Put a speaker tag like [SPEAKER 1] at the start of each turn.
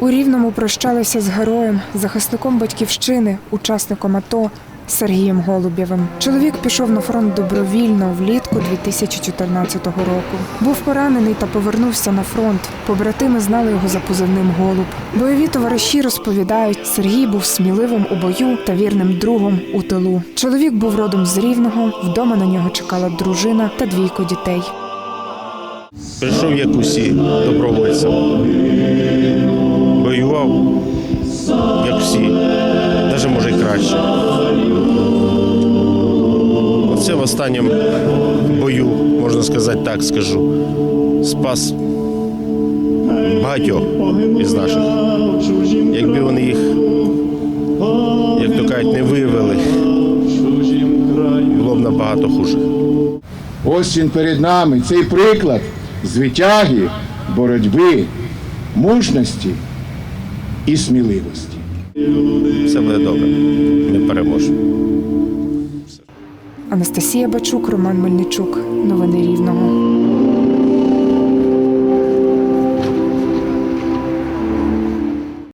[SPEAKER 1] У Рівному прощалися з героєм, захисником батьківщини, учасником АТО Сергієм Голубєвим. Чоловік пішов на фронт добровільно влітку 2014 року. Був поранений та повернувся на фронт. Побратими знали його за позивним Голуб. Бойові товариші розповідають, Сергій був сміливим у бою та вірним другом у тилу. Чоловік був родом з Рівного. Вдома на нього чекала дружина та двійко дітей.
[SPEAKER 2] Прийшов як усі добровольцем. Всі, навіть може й краще. Оце в останньому бою, можна сказати так, скажу, спас багатьох із наших. Якби вони їх, як то кажуть, не виявили, було б набагато хуже.
[SPEAKER 3] Ось він перед нами, цей приклад звитяги, боротьби, мужності і сміливості.
[SPEAKER 2] Все буде добре. Ми переможемо.
[SPEAKER 1] Анастасія Бачук, Роман Мельничук. Новини Рівного.